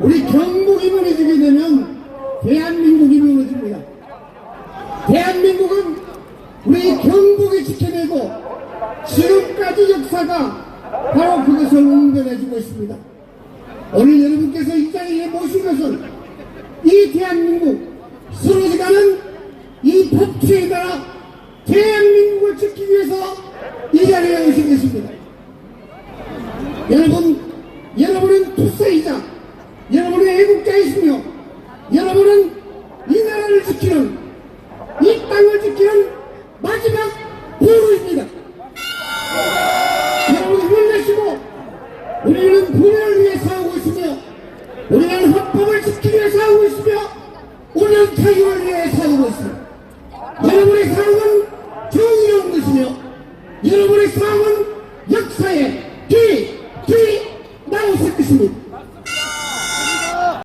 우리 경북이 무너지게 되면 대한민국이 무너집니다. 대한민국은 우리 경북이 지켜내고 지금까지 역사가 바로 그것을 응변해주고 있습니다. 오늘 여러분께서 이 자리에 모신 것은 이 대한민국 쓰러져가는 이 법치에 따라 대한민국을 지키기 위해서 이 자리에 오신 것입니다. 여러분, 여러분은 투세이자 여러분은 애국자이시며 여러분은 이 나라를 지키는 이 땅을 지키는 마지막 보루입니다. 여러분 힘을 내시고 우리는 분열을 위해 싸우고 있으며 우리는 헌법을 지키기 위해 싸우고 있으며 우리는 자유를 위해 싸우고 있습니다. 여러분의 싸움은 정의로운 것이며 여러분의 싸움은 역사에 뒤, 뒤 나오실 것입니다.